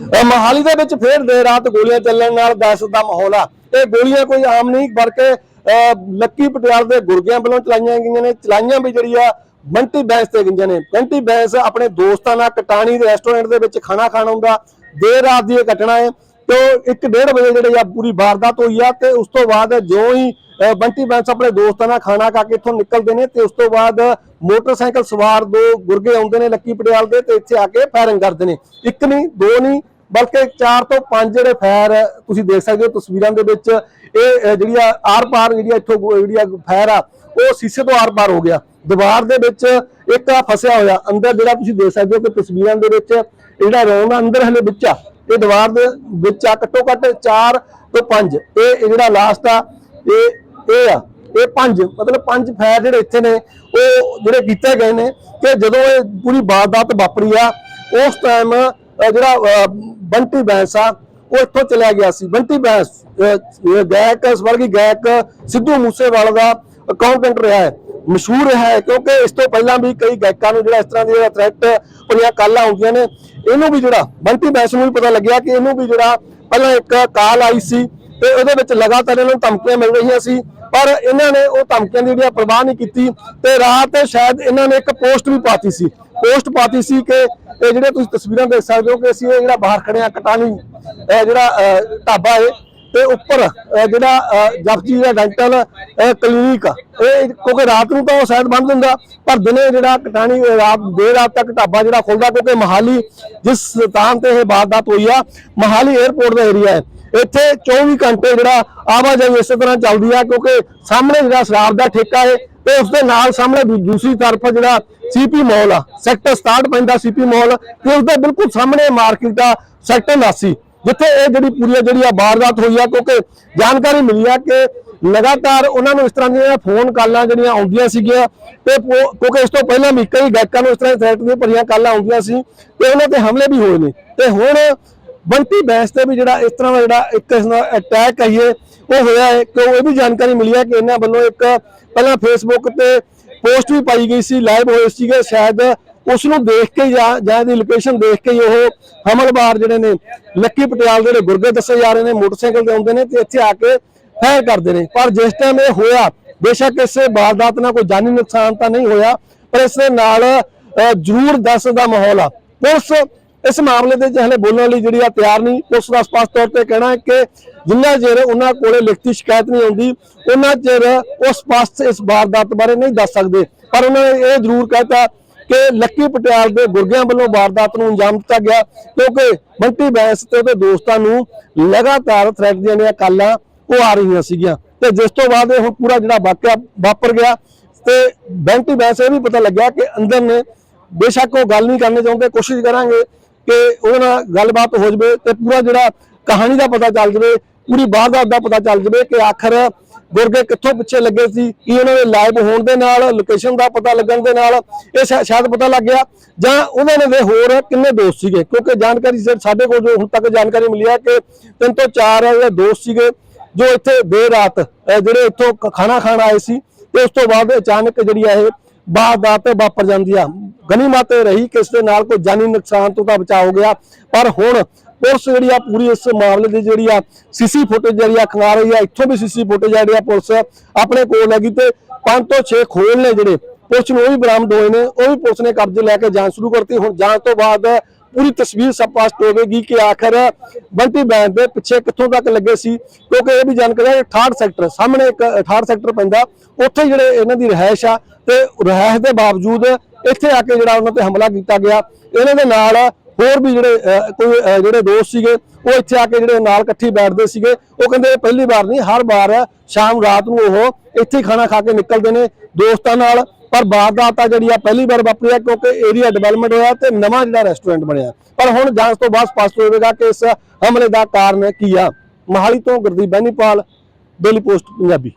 ਅਹ ਮੋਹਾਲੀ ਦੇ ਵਿੱਚ ਫੇਰ ਦੇਰ ਰਾਤ ਗੋਲੀਆਂ ਚੱਲਣ ਨਾਲ ਦਹਿਸ਼ਤ ਦਾ ਮਾਹੌਲ ਆ। ਇਹ ਗੋਲੀਆਂ ਕੋਈ ਆਮ ਨਹੀਂ, ਬਲਕਿ, ਅਹ, ਲੱਕੀ ਪਟਿਆਲ ਦੇ ਗੁਰਗਿਆਂ ਵੱਲੋਂ ਚਲਾਈਆਂ ਗਈਆਂ ਨੇ। ਚਲਾਈਆਂ ਵੀ ਜਿਹੜੀ ਆ, ਬੰਟੀ ਬੈਂਸ ਤੇ ਗਈਆਂ ਨੇ। ਬੰਟੀ ਬੈਂਸ ਆਪਣੇ ਦੋਸਤਾਂ ਨਾਲ ਕਟਾਣੀ ਦੇ ਰੈਸਟੋਰੈਂਟ ਦੇ ਵਿੱਚ ਖਾਣਾ ਖਾਣ ਆਉਂਦਾ। ਦੇਰ ਰਾਤ ਦੀ ਇਹ ਘਟਨਾ ਹੈ। ਤੇ 1:30 ਵਜੇ ਜਿਹੜੇ ਆ, ਪੂਰੀ ਵਾਰਦਾਤ ਹੋਈ ਆ ਤੇ ਉਸ ਤੋਂ ਬਾਅਦ ਜਿਉਂ ਹੀ ਬੰਟੀ ਬੈਂਸ ਆਪਣੇ ਦੋਸਤਾਂ ਨਾਲ ਖਾਣਾ ਖਾ ਕੇ ਇੱਥੋਂ ਨਿਕਲਦੇ ਨੇ ਤੇ ਉਸ ਤੋਂ ਬਾਅਦ ਮੋਟਰਸਾਈਕਲ ਸਵਾਰ ਦੋ ਗੁਰਗੇ ਆਉਂਦੇ ਨੇ ਲੱਕੀ ਪਟਿਆਲ ਦੇ ਤੇ ਇੱਥੇ ਆ ਕੇ ਫਾਇਰਿੰਗ ਕਰਦੇ ਨੇ। ਇੱਕ ਨਹੀਂ, ਦੋ ਨਹੀਂ ਬਲਕਿ 4 ਤੋਂ 5 ਜਿਹੜੇ ਫਾਇਰ ਤੁਸੀਂ ਦੇਖ ਸਕਦੇ ਹੋ ਤਸਵੀਰਾਂ ਦੇ ਵਿੱਚ, ਇਹ ਜਿਹੜੀਆਂ ਆਰ ਪਾਰ ਜਿਹੜੀਆਂ ਇੱਥੋਂ ਜਿਹੜੀਆਂ ਜਿਹੜੀ ਆ ਫਾਇਰ ਆ ਉਹ ਸੀਸੇ ਤੋਂ ਆਰ ਪਾਰ ਹੋ ਗਿਆ। ਦੀਵਾਰ ਦੇ ਵਿੱਚ ਇੱਕ ਆ ਫਸਿਆ ਹੋਇਆ, ਅੰਦਰ ਜਿਹੜਾ ਤੁਸੀਂ ਦੇਖ ਸਕਦੇ ਹੋ ਕਿ ਤਸਵੀਰਾਂ ਦੇ ਵਿੱਚ ਜਿਹੜਾ ਰੌਂਡ ਅੰਦਰ ਹਲੇ ਵਿੱਚ ਆ। ਇਹ ਦੀਵਾਰ ਦੇ ਵਿੱਚ ਆ, ਘੱਟੋ ਘੱਟ 4 ਤੋਂ 5 ਇਹ ਜਿਹੜਾ ਲਾਸਟ ਆ, ਇਹ ਇਹ ਆ, ਇਹ ਪੰਜ, ਮਤਲਬ ਪੰਜ ਫੈਰ ਜਿਹੜੇ ਇੱਥੇ ਨੇ, ਉਹ ਜਿਹੜੇ ਕੀਤੇ ਗਏ ਨੇ ਕਿ ਜਦੋਂ ਇਹ ਪੂਰੀ ਵਾਰਦਾਤ ਵਾਪਰੀ ਆ, ਉਸ ਟਾਈਮ ਜਿਹੜਾ ਬੰਟੀ ਬੈਂਸ ਆ, ਉਹ ਇੱਥੋਂ ਚਲਿਆ ਗਿਆ ਸੀ। ਬੰਟੀ ਬੈਂਸ ਗਾਇਕ ਸਵਰਗੀ ਗਾਇਕ ਸਿੱਧੂ ਮੂਸੇਵਾਲਾ ਦਾ ਅਕਾਊਂਟੈਂਟ ਰਿਹਾ ਹੈ। ਮਸ਼ਹੂਰ ਰਿਹਾ ਹੈ, ਕਿਉਂਕਿ ਇਸ ਤੋਂ ਪਹਿਲਾਂ ਵੀ ਕਈ ਗਾਇਕਾਂ ਨੂੰ ਜਿਹੜਾ ਇਸ ਤਰ੍ਹਾਂ ਦੀ ਥ੍ਰੈਟ ਪਈਆਂ ਕਾਲਾਂ ਆਉਂਦੀਆਂ ਨੇ, ਇਹਨੂੰ ਵੀ ਜਿਹੜਾ ਬੰਟੀ ਬੈਂਸ ਨੂੰ ਵੀ ਪਤਾ ਲੱਗਿਆ ਕਿ ਇਹਨੂੰ ਵੀ ਜਿਹੜਾ ਪਹਿਲਾਂ ਇੱਕ ਕਾਲ ਆਈ ਸੀ ਤੇ ਉਹਦੇ ਵਿੱਚ ਲਗਾਤਾਰ ਇਹਨਾਂ ਨੂੰ ਧਮਕੀਆਂ ਮਿਲ ਰਹੀਆਂ ਸੀ, ਪਰ ਇਹਨਾਂ ਨੇ ਉਹ ਧਮਕੀਆਂ ਦੀ ਜਿਹੜੀ ਪਰਵਾਹ ਨਹੀਂ ਕੀਤੀ ਤੇ ਰਾਤ ਸ਼ਾਇਦ ਇਹਨਾਂ ਨੇ ਇੱਕ ਪੋਸਟ ਵੀ ਪਾਤੀ ਸੀ। ਪੋਸਟ ਪਾਤੀ ਸੀ ਕਿ ਇਹ ਜਿਹੜੇ ਤੁਸੀਂ ਤਸਵੀਰਾਂ ਦੇਖ ਸਕਦੇ ਹੋ ਕਿ ਅਸੀਂ ਇਹ ਜਿਹੜਾ ਬਾਹਰ ਖੜੇ ਆ ਕਟਾਣੀ ਇਹ ਜਿਹੜਾ ਢਾਬਾ ਹੈ ਤੇ ਉੱਪਰ ਜਿਹੜਾ ਅਹ, ਜਪਜੀ ਦਾ ਡੈਂਟਲ ਕਲੀਨਿਕ ਇਹ ਕਿਉਂਕਿ ਰਾਤ ਨੂੰ ਤਾਂ ਉਹ ਸ਼ਾਇਦ ਬੰਦ ਹੁੰਦਾ ਪਰ ਦਿਨੇ ਜਿਹੜਾ ਕਟਾਣੀ ਰਾਤ ਦੇਰ ਰਾਤ ਤੱਕ ਢਾਬਾ ਜਿਹੜਾ ਖੁੱਲਦਾ ਕਿਉਂਕਿ ਮਹਾਲੀ ਜਿਸ ਸਥਾਨ ਤੇ ਇਹ ਵਾਰਦਾਤ ਹੋਈ ਆ ਮਹਾਲੀ 에ਅਰਪੋਰਟ ਦਾ ਏਰੀਆ ਹੈ। ਇੱਥੇ 24 ਘੰਟੇ ਜਿਹੜਾ ਆਵਾਜਾਈ ਇਸੇ ਤਰ੍ਹਾਂ ਚੱਲਦੀ ਆ, ਕਿਉਂਕਿ ਸਾਹਮਣੇ ਜਿਹੜਾ ਸ਼ਰਾਬ ਦਾ ਠੇਕਾ ਹੈ ਤੇ ਉਸ ਦੇ ਨਾਲ ਸਾਹਮਣੇ ਦੂਸਰੀ ਤਰਫ ਜਿਹੜਾ ਸੀਪੀ ਮਾਲ ਆ ਸੈਕਟਰ 67 ਪੈਂਦਾ ਸੀਪੀ ਮਾਲ ਤੇ ਉਸ ਦੇ ਬਿਲਕੁਲ ਸਾਹਮਣੇ ਮਾਰਕੀਟ ਦਾ ਸੈਕਟਰ 79 ਜਿੱਥੇ ਇਹ ਜਿਹੜੀ ਪੂਰੀ ਜਿਹੜੀ ਆ ਵਾਰਦਾਤ ਹੋਈ ਆ, ਕਿਉਂਕਿ ਜਾਣਕਾਰੀ ਮਿਲੀ ਆ ਕਿ ਲਗਾਤਾਰ ਉਹਨਾਂ ਨੂੰ ਇਸ ਤਰ੍ਹਾਂ ਦੀਆਂ ਫੋਨ ਕਾਲਾਂ ਜਿਹੜੀਆਂ ਆਉਂਦੀਆਂ ਸੀਗੀਆਂ, ਤੇ ਪੋ- ਕਿਉਂਕਿ ਇਸ ਤੋਂ ਪਹਿਲਾਂ ਵੀ ਕਈ ਗਾਇਕਾਂ ਨੂੰ ਇਸ ਤਰ੍ਹਾਂ ਥ੍ਰੈਟ ਦੀਆਂ ਭਰੀਆਂ ਕਾਲਾਂ ਆਉਂਦੀਆਂ ਸੀ, ਤੇ ਉਹਨਾਂ ਤੇ ਹਮਲੇ ਵੀ ਹੋਏ ਨੇ, ਤੇ ਹੁਣ ਬੰਟੀ ਬੈਂਸ ਤੇ ਵੀ ਜਿਹੜਾ ਇਸ ਤਰ੍ਹਾਂ ਦਾ ਜਿਹੜਾ ਇੱਕ ਇਸ ਨਾਲ ਅਟੈਕ ਕਹੀਏ ਉਹ ਹੋਇਆ ਹੈ ਕਿ ਉਹ ਇਹ ਵੀ ਜਾਣਕਾਰੀ ਮਿਲੀ ਹੈ ਕਿ ਇਹਨਾਂ ਵੱਲੋਂ ਇੱਕ ਪਹਿਲਾਂ ਫੇਸਬੁੱਕ ਤੇ ਪੋਸਟ ਵੀ ਪਾਈ ਗਈ ਸੀ ਲਾਈਵ ਹੋਏ ਸੀਗੇ, ਸ਼ਾਇਦ ਉਸ ਨੂੰ ਦੇਖ ਕੇ ਜਾਂ ਜਾਂ ਦੀ ਲੋਕੇਸ਼ਨ ਦੇਖ ਕੇ ਹੀ ਉਹ ਹਮਲਵਾਰ ਜਿਹੜੇ ਨੇ, ਲੱਕੀ ਪਟਿਆਲ ਦੇ ਜਿਹੜੇ ਗੁਰਗੇ ਦੱਸੇ ਜਾ ਰਹੇ ਨੇ, ਮੋਟਰਸਾਈਕਲ ਤੇ ਆਉਂਦੇ ਨੇ ਤੇ ਇੱਥੇ ਆ ਕੇ ਫਾਇਰ ਕਰਦੇ ਨੇ। ਪਰ ਜਿਸ ਟਾਈਮ ਇਹ ਹੋਇਆ, ਬੇਸ਼ੱਕ ਇਸ ਵਾਰਦਾਤ ਨਾਲ ਕੋਈ ਜਾਨੀ ਨੁਕਸਾਨ ਤਾਂ ਨਹੀਂ ਹੋਇਆ, ਪਰ ਇਸ ਦੇ ਨਾਲ ਜ਼ਰੂਰ ਦਸ ਦਾ ਮਾਹੌਲ ਆ। ਪੁਲਿਸ ਇਸ ਮਾਮਲੇ ਦੇ ਜਿਹੜੇ ਬੋਲਣ ਲਈ ਜਿਹੜੀ ਆ ਤਿਆਰ ਨਹੀਂ ਪੁਲਿਸ ਦਾ ਸਪਸ਼ਟ ਤੌਰ ਤੇ ਕਹਿਣਾ ਹੈ ਕਿ ਜਿੰਨਾ ਚਿਰ ਉਹਨਾਂ ਕੋਲੇ ਲਿਖਤੀ ਸ਼ਿਕਾਇਤ ਨਹੀਂ ਆਉਂਦੀ, ਉਹਨਾਂ ਚਿਰ ਉਹ ਸਪਸ਼ਟ ਇਸ ਵਾਰਦਾਤ ਬਾਰੇ ਨਹੀਂ ਦੱਸ ਸਕਦੇ। ਪਰ ਉਹਨਾਂ ਨੇ ਇਹ ਜ਼ਰੂਰ ਕਹਿਤਾ ਕਿ ਲੱਕੀ ਪਟਿਆਲ ਦੇ ਗੁਰਗਿਆਂ ਵੱਲੋਂ ਵਾਰਦਾਤ ਨੂੰ ਅੰਜਾਮ ਦਿੱਤਾ ਗਿਆ, ਕਿਉਂਕਿ ਬੰਟੀ ਬੈਂਸ ਤੇ ਉਹਦੇ ਦੋਸਤਾਂ ਨੂੰ ਲਗਾਤਾਰ ਥ੍ਰੈਟ ਦੀਆਂ ਜਿਹੜੀਆਂ ਕਾਲਾਂ ਉਹ ਆ ਰਹੀਆਂ ਸੀਗੀਆਂ। ਤੇ ਜਿਸ ਤੋਂ ਬਾਅਦ ਇਹ ਹੁਣ ਪੂਰਾ ਜਿਹੜਾ ਵਾਕਿਆ ਵਾਪਰ ਗਿਆ, ਤੇ ਬੰਟੀ ਬੈਂਸ ਇਹ ਵੀ ਪਤਾ ਲੱਗਿਆ ਕਿ ਅੰਦਰ ਨੇ, ਬੇਸ਼ੱਕ ਉਹ ਗੱਲ ਨਹੀਂ ਕਰਨੀ ਚਾਹੁੰਦੇ, ਕੋਸ਼ਿਸ਼ ਕਰਾਂਗੇ ਕਿ ਉਹ ਨਾਲ ਗੱਲਬਾਤ ਹੋ ਜਵੇ ਤੇ ਪੂਰਾ ਜਿਹੜਾ ਕਹਾਣੀ ਦਾ ਪਤਾ ਚੱਲ ਜਵੇ, ਪੂਰੀ ਵਾਰਦਾਤ ਦਾ ਪਤਾ ਚੱਲ ਜਵੇ ਕਿ ਆਖਰ ਗੁਰਗੇ ਕਿੱਥੋਂ ਪਿੱਛੇ ਲੱਗੇ ਸੀ, ਕੀ ਉਹਨਾਂ ਦੇ ਲਾਈਵ ਹੋਣ ਦੇ ਨਾਲ ਲੋਕੇਸ਼ਨ ਦਾ ਪਤਾ ਲੱਗਣ ਦੇ ਨਾਲ, ਇਹ ਸ਼ਾ- ਸ਼ਾਇਦ ਪਤਾ ਲੱਗ ਗਿਆ। ਜਾਂ ਉਹਨਾਂ ਨੇ ਦੇ ਹੋਰ ਕਿੰਨੇ ਦੋਸਤ ਸੀਗੇ? ਕਿਉਂਕਿ ਜਾਣਕਾਰੀ ਸਾ- ਸਾਡੇ ਕੋਲ ਜੋ ਹੁਣ ਤੱਕ ਜਾਣਕਾਰੀ ਮਿਲੀ ਹੈ ਕਿ ਤਿੰਨ ਤੋਂ ਚਾਰ ਜਿਹੜੇ ਦੋਸਤ ਸੀਗੇ, ਜੋ ਇੱਥੇ ਦੇਰ ਰਾਤ ਜਿਹੜੇ ਇੱਥੋਂ ਖਾਣਾ ਖਾਣ ਆਏ ਸੀ, ਤੇ ਉਸ ਤੋਂ ਬਾਅਦ ਅਚਾਨਕ ਜਿਹੜੀ ਹੈ ਇਹ ਵਾਰਦਾਤ ਵਾਪਰ ਜਾਂਦੀ ਆ। ਗਨੀ ਗਨੀਮਤ ਰਹੀ ਕਿ ਇਸ ਦੇ ਨਾਲ ਕੋਈ ਜਾਨੀ ਨੁਕਸਾਨ ਤੋਂ ਤਾਂ ਬਚਾ ਹੋ ਗਿਆ। ਪਰ ਹੁਣ ਪੁਲਿਸ ਜਿਹੜੀ ਆ ਪੂਰੀ ਇਸ ਮਾਮਲੇ ਦੀ ਜਿਹੜੀ ਆ ਸੀਸੀ ਫੁਟੇਜ ਜਿਹੜੀ ਆ ਖੰਗਾ ਰਹੀ ਆ, ਇੱਥੋਂ ਵੀ ਸੀਸੀ ਫੁਟੇਜ ਜਿਹੜੀ ਆ ਪੁਲਿਸ ਆਪਣੇ ਕੋਲ ਲੱਗੀ ਤੇ ਪੰਜ ਤੋਂ ਛੇ ਖੋਲ ਨੇ ਜਿਹੜੇ। ਪੁਲਿਸ ਨੂੰ ਉਹ ਵੀ ਬਰਾਮਦ ਹੋਏ ਨੇ, ਉਹ ਵੀ ਪੁਲਿਸ ਨੇ ਕਬਜ਼ੇ ਲੈ ਕੇ ਜਾਂਚ ਸ਼ੁਰੂ ਕਰਤੀ। ਹੁਣ ਜਾਂਚ ਤੋਂ ਬਾਅਦ ਪੂਰੀ ਤਸਵੀਰ ਸਪਸ਼ਟ ਹੋਵੇਗੀ ਕਿ ਆਖਰ ਬੰਟੀ ਬੈਂਡ ਦੇ ਪਿੱਛੇ ਕਿੱਥੋਂ ਤੱਕ ਲੱਗੇ ਸੀ, ਕਿਉਂਕਿ ਇਹ ਵੀ ਜਾਣਕਾਰੀ ਹੈ 68 ਸੈਕਟਰ ਸਾਹਮਣੇ ਇੱਕ 68 ਸੈਕਟਰ ਪੈਂਦਾ। ਉੱਥੇ ਜਿਹੜੇ ਇਹਨਾਂ ਦੀ ਰਹਿائش ਆ ਤੇ ਰਹਿਸ ਦੇ ਬਾਵਜੂਦ ਇੱਥੇ ਆ ਕੇ ਜਿਹੜਾ ਉਹਨਾਂ ਤੇ ਹਮਲਾ ਕੀਤਾ ਗਿਆ। ਇਹਨਾਂ ਦੇ ਨਾਲ ਹੋਰ ਵੀ ਜਿਹੜੇ ਕੋਈ ਜਿਹੜੇ ਦੋਸਤ ਸੀਗੇ, ਉਹ ਇੱਥੇ ਆ ਕੇ ਜਿਹੜੇ ਨਾਲ ਇਕੱਠੀ ਬੈਠਦੇ ਸੀਗੇ। ਉਹ ਕਹਿੰਦੇ ਪਹਿਲੀ ਵਾਰ ਨਹੀਂ, ਹਰ ਵਾਰ ਸ਼ਾਮ ਰਾਤ ਨੂੰ ਉਹ ਇੱਥੇ ਖਾਣਾ ਖਾ ਕੇ ਨਿਕਲਦੇ ਨੇ ਦੋਸਤਾਂ ਨਾਲ। ਪਰ ਵਾਰਦਾਤ ਆ ਜਿਹੜੀ ਆ, ਪਹਿਲੀ ਵਾਰ ਵਾਪਰੀ ਆ, ਕਿਉਂਕਿ ਏਰੀਆ ਡਿਵੈਲਪਮੈਂਟ ਹੋਇਆ ਤੇ ਨਵਾਂ ਜਿਹੜਾ ਰੈਸਟੋਰੈਂਟ ਬਣਿਆ। ਪਰ ਹੁਣ ਜਾਂਚ ਤੋਂ ਬਾਅਦ ਸਪਸ਼ਟ ਹੋਵੇਗਾ ਕਿ ਇਸ ਹਮਲੇ ਦਾ ਕਾਰਨ ਕੀ ਆ। ਮਹਾਲੀ ਤੋਂ ਗੁਰਦੀਪ ਬੈਨੀਪਾਲ ਡੇਲੀ ਪੋਸਟ ਪੰਜਾਬੀ।